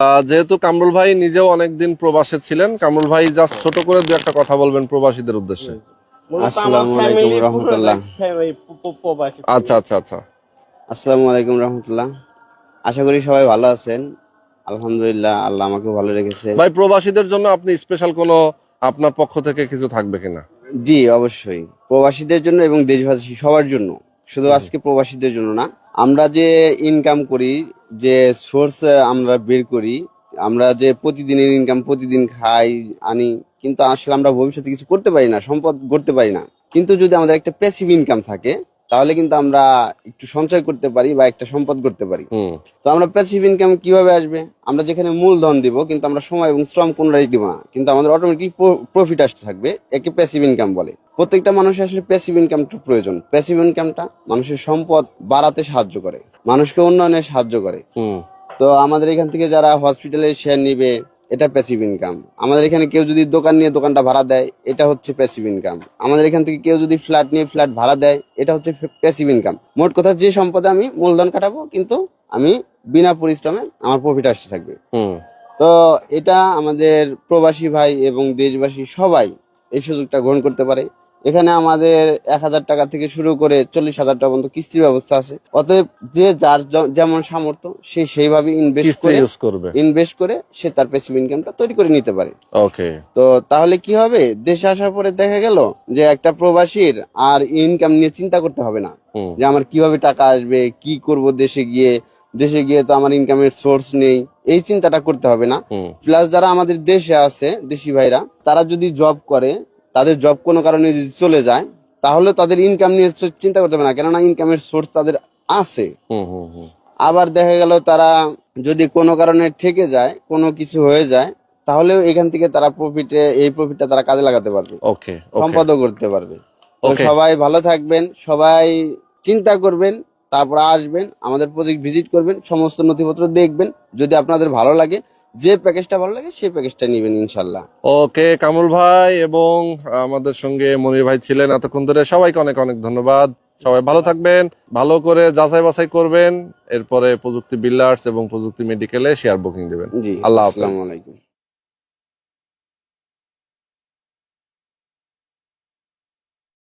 আহ, যেহেতু কামরুল ভাই নিজেও অনেকদিন প্রবাসে ছিলেন কামরুল ভাই জাস্ট ছোট করে দু একটা কথা বলবেন প্রবাসীদের উদ্দেশ্যে। আসসালামু আলাইকুম রহমতুল্লাহ। আচ্ছা আচ্ছা আচ্ছা। আসসালামু আলাইকুম রহমতুল্লাহ। আশা করি সবাই ভালো আছেন। আলহামদুলিল্লাহ আল্লাহ আমাকে ভালো রেখেছে। ভাই প্রবাসীদের জন্য আপনি স্পেশাল কোনো আপনার পক্ষ থেকে কিছু থাকবে কিনা? জি অবশ্যই। প্রবাসীদের জন্য এবং দেশবাসী সবার জন্য। শুধু আজকে প্রবাসীদের জন্য না আমরা যে ইনকাম করি, যে সোর্স আমরা বের করি, আমরা যে প্রতিদিনের ইনকাম প্রতিদিন খাই, আনি, কিন্তু আসলে আমরা ভবিষ্যতে কিছু করতে পারি না, সম্পদ গড়তে পারি না। কিন্তু যদি আমাদের একটা প্যাসিভ ইনকাম থাকে তাহলে কিন্তু আমরা একটু সঞ্চয় করতে পারি বা একটা সম্পদ করতে পারি। তো আমরা প্যাসিভ ইনকাম কীভাবে আসবে? আমরা যেখানে মূলধন দিব কিন্তু আমরা সময় এবং শ্রম কোনটাই দিব না। কিন্তু আমাদের অটোমেটিক প্রফিট আসতে থাকবে একে প্যাসিভ ইনকাম বলে। প্রত্যেকটা মানুষের আসলে প্যাসিভ ইনকামটা প্রয়োজন। প্যাসিভ ইনকামটা মানুষের সম্পদ বাড়াতে সাহায্য করে মানুষকে উন্নয়নে সাহায্য করে। তো আমাদের এখান থেকে যারা হসপিটালে শেয়ার নিবে এটা প্যাসিভ ইনকাম আমাদের এখানে কেউ যদি দোকান নিয়ে দোকানটা ভাড়া দেয় এটা হচ্ছে প্যাসিভ ইনকাম আমাদের এখান থেকে কেউ যদি ফ্ল্যাট নিয়ে ফ্ল্যাট ভাড়া দেয় এটা হচ্ছে প্যাসিভ ইনকাম মোট কথা যে সম্পদে আমি মূলধন কাটাবো কিন্তু আমি বিনা পরিশ্রমে আমার প্রফিট আসতে থাকবে। তো এটা আমাদের প্রবাসী ভাই এবং দেশবাসী সবাই এই সুযোগটা গ্রহণ করতে পারে। এখানে আমাদের এক হাজার টাকা থেকে শুরু করে চল্লিশ হাজার টাকা পর্যন্ত কিস্তির ব্যবস্থা আছে। অতএব যে যার যেমন সামর্থ্য সে সেইভাবে ইনভেস্ট করে ইউজ করবে। ইনভেস্ট করে সে তার প্যাসিভ ইনকামটা তৈরি করে নিতে পারে। ওকে তো তাহলে কি হবে? দেশে আসার পরে দেখা গেল যে একটা প্রবাসীর আর ইনকাম নিয়ে চিন্তা করতে হবে না। যে আমার কীভাবে টাকা আসবে কি করব দেশে গিয়ে? দেশে গিয়ে তো আমার ইনকামের সোর্স নেই। এই চিন্তাটা করতে হবে না। প্লাস যারা আমাদের দেশে আছে দেশি ভাইরা তারা যদি জব করে তাদের জব কোনো কারণে যদি চলে যায় তাহলে তাদের ইনকাম নিয়ে চিন্তা করতে হবে না। কেননা ইনকামের সোর্স তাদের আছে। আবার দেখা গেল তারা যদি কোনো কারণে ঠেকে যায় কোনো কিছু হয়ে যায় তাহলেও এখান থেকে তারা প্রফিটে এই প্রফিটটা তারা কাজে লাগাতে পারবে। ওকে ওকে করতে পারবে। সবাই ভালো থাকবেন সবাই চিন্তা করবেন তারপর আসবেন আমাদের প্রজেক্ট ভিজিট করবেন সমস্ত নথিপত্র দেখবেন। যদি আপনাদের ভালো লাগে যে প্যাকেজটা ভালো লাগে সেই প্যাকেজটা নেবেন ইনশাল্লাহ। ওকে কামুল ভাই এবং আমাদের সঙ্গে মনির ভাই ছিলেন এতক্ষণ ধরে। সবাইকে অনেক অনেক ধন্যবাদ। সবাই ভালো থাকবেন ভালো করে যাচাই বাছাই করবেন। এরপরে প্রযুক্তি বিল্ডার্স এবং প্রযুক্তি মেডিকেলে শেয়ার বুকিং দেবেন। জি আল্লাহ। আসসালামু আলাইকুম।